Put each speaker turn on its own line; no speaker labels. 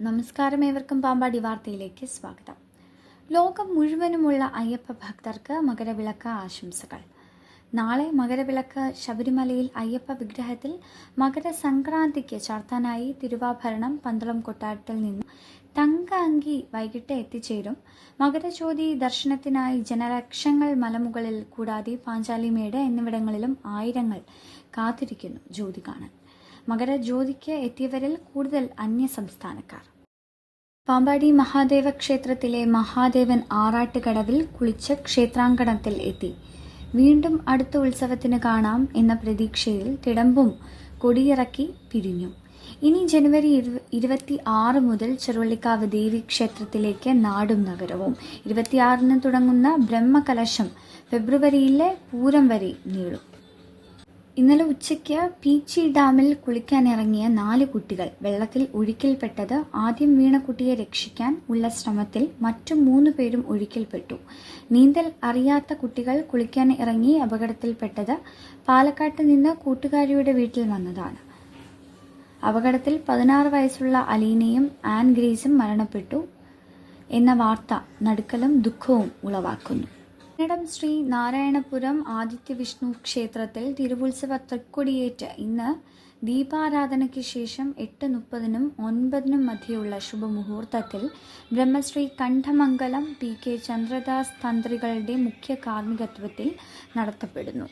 നമസ്കാരം ഏവർക്കും പാമ്പാടി വാർത്തയിലേക്ക് സ്വാഗതം. ലോകം മുഴുവനുമുള്ള അയ്യപ്പ ഭക്തർക്ക് മകരവിളക്ക് ആശംസകൾ. നാളെ മകരവിളക്ക് ശബരിമലയിൽ അയ്യപ്പ വിഗ്രഹത്തിൽ മകരസംക്രാന്തിക്ക് ചാർത്താനായി തിരുവാഭരണം പന്തളം കൊട്ടാരത്തിൽ നിന്ന് തങ്ക അങ്കി വൈകിട്ട് എത്തിച്ചേരും. മകരജ്യോതി ദർശനത്തിനായി ജനലക്ഷങ്ങൾ മലമുകളിൽ കൂടാതെ പാഞ്ചാലിമേട് എന്നിവിടങ്ങളിലും ആയിരങ്ങൾ കാത്തിരിക്കുന്നു ജ്യോതി കാണാൻ മകരജ്യോതിക്ക് എത്തിയവരിൽ കൂടുതൽ അന്യ സംസ്ഥാനക്കാർ പാമ്പാടി മഹാദേവ ക്ഷേത്രത്തിലെ മഹാദേവൻ ആറാട്ടുകടവിൽ കുളിച്ച് ക്ഷേത്രാങ്കണത്തിൽ എത്തി. വീണ്ടും അടുത്ത ഉത്സവത്തിന് കാണാം എന്ന പ്രതീക്ഷയിൽ തിടമ്പും കൊടിയിറക്കി പിരിഞ്ഞു. ഇനി ജനുവരി ഇരു ഇരുപത്തി ആറ് മുതൽ ചെറുവള്ളിക്കാവ് ദേവി ക്ഷേത്രത്തിലേക്ക് നാടും നഗരവും. ഇരുപത്തിയാറിന് തുടങ്ങുന്ന ബ്രഹ്മകലശം ഫെബ്രുവരിയിലെ പൂരം വരെ നീളും. ഇന്നലെ ഉച്ചയ്ക്ക് പീച്ചി ഡാമിൽ കുളിക്കാനിറങ്ങിയ നാല് കുട്ടികൾ വെള്ളത്തിൽ ഒഴുക്കിൽപ്പെട്ടത് ആദ്യം വീണ കുട്ടിയെ രക്ഷിക്കാൻ ഉള്ള ശ്രമത്തിൽ മറ്റു മൂന്ന് പേരും ഒഴുക്കിൽപ്പെട്ടു. നീന്തൽ അറിയാത്ത കുട്ടികൾ കുളിക്കാൻ ഇറങ്ങി അപകടത്തിൽപ്പെട്ടത് പാലക്കാട്ട് നിന്ന് കൂട്ടുകാരിയുടെ വീട്ടിൽ വന്നതാണ്. അപകടത്തിൽ പതിനാറ് വയസ്സുള്ള അലീനയും ആൻ ഗ്രേസും മരണപ്പെട്ടു. എന്ന വാർത്ത നടുക്കലും ദുഃഖവും ഉളവാക്കുന്നു. കന്നഡം ശ്രീ നാരായണപുരം ആദിത്യ വിഷ്ണു ക്ഷേത്രത്തിൽ തിരുവുത്സവ തൃക്കൊടിയേറ്റ് ഇന്ന് ദീപാരാധനയ്ക്ക് ശേഷം എട്ട് മുപ്പതിനും ഒൻപതിനും മധ്യയുള്ള ശുഭമുഹൂർത്തത്തിൽ ബ്രഹ്മശ്രീ കണ്ഠമംഗലം പി കെ ചന്ദ്രദാസ് തന്ത്രികളുടെ മുഖ്യ കാർമ്മികത്വത്തിൽ നടത്തപ്പെടുന്നു.